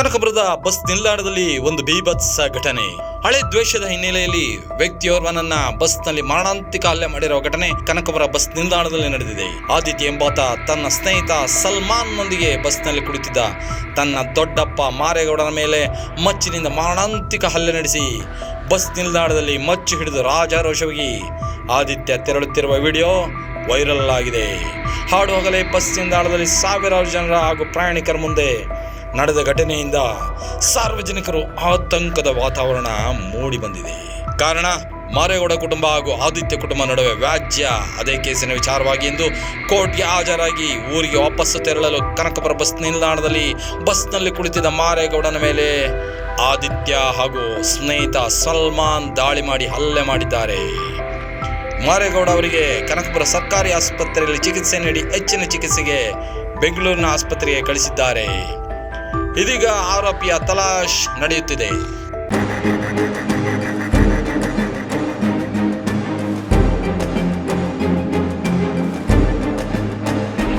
ಕನಕಪುರದ bus ನಿಲ್ದಾಣದಲ್ಲಿ ಒಂದು ಬೀಭತ್ಸ ಘಟನೆ. ಹಳೆ ದ್ವೇಷದ ಹಿನ್ನೆಲೆಯಲ್ಲಿ ವ್ಯಕ್ತಿಯೋರ್ವನನ್ನ ಬಸ್ನಲ್ಲಿ ಮಾರಣಾಂತಿಕ ಹಲ್ಲೆ ಮಾಡಿರುವ ಘಟನೆ ಕನಕಪುರ ಬಸ್ ನಿಲ್ದಾಣದಲ್ಲಿ ನಡೆದಿದೆ. ಆದಿತ್ಯ ಎಂಬಾತ ತನ್ನ ಸ್ನೇಹಿತ ಸಲ್ಮಾನ್ ನೊಂದಿಗೆ ಬಸ್ನಲ್ಲಿ ಕುಳಿತಿದ್ದ ತನ್ನ ದೊಡ್ಡಪ್ಪ ಮಾರೇಗೌಡನ ಮೇಲೆ ಮಚ್ಚಿನಿಂದ ಮಾರಣಾಂತಿಕ ಹಲ್ಲೆ ನಡೆಸಿ ಬಸ್ ನಿಲ್ದಾಣದಲ್ಲಿ ಮಚ್ಚು ಹಿಡಿದು ರಾಜಾರೋಷವಾಗಿ ಆದಿತ್ಯ ತೆರಳುತ್ತಿರುವ ವಿಡಿಯೋ ವೈರಲ್ ಆಗಿದೆ. ಹಾಡುವಾಗಲೇ ಬಸ್ ನಿಲ್ದಾಣದಲ್ಲಿ ಸಾವಿರಾರು ಜನರ ಹಾಗೂ ಪ್ರಯಾಣಿಕರ ಮುಂದೆ ನಡೆದ ಘಟನೆಯಿಂದ ಸಾರ್ವಜನಿಕರು ಆತಂಕದ ವಾತಾವರಣ ಮೂಡಿ ಬಂದಿದೆ. ಕಾರಣ, ಮಾರೇಗೌಡ ಕುಟುಂಬ ಹಾಗೂ ಆದಿತ್ಯ ಕುಟುಂಬ ನಡುವೆ ವ್ಯಾಜ್ಯ, ಅದೇ ಕೇಸಿನ ವಿಚಾರವಾಗಿ ಎಂದು ಕೋರ್ಟ್ಗೆ ಹಾಜರಾಗಿ ಊರಿಗೆ ವಾಪಸ್ಸು ತೆರಳಲು ಕನಕಪುರ ಬಸ್ ನಿಲ್ದಾಣದಲ್ಲಿ ಬಸ್ನಲ್ಲಿ ಕುಳಿತಿದ್ದ ಮಾರೇಗೌಡನ ಮೇಲೆ ಆದಿತ್ಯ ಹಾಗೂ ಸ್ನೇಹಿತ ಸಲ್ಮಾನ್ ದಾಳಿ ಮಾಡಿ ಹಲ್ಲೆ ಮಾಡಿದ್ದಾರೆ. ಮಾರೇಗೌಡ ಅವರಿಗೆ ಕನಕಪುರ ಸರ್ಕಾರಿ ಆಸ್ಪತ್ರೆಯಲ್ಲಿ ಚಿಕಿತ್ಸೆ ನೀಡಿ ಹೆಚ್ಚಿನ ಚಿಕಿತ್ಸೆಗೆ ಬೆಂಗಳೂರಿನ ಆಸ್ಪತ್ರೆಗೆ ಕಳಿಸಿದ್ದಾರೆ. ಇದೀಗ ಆರೋಪಿಯ ತಲಾಶ್ ನಡೆಯುತ್ತಿದೆ.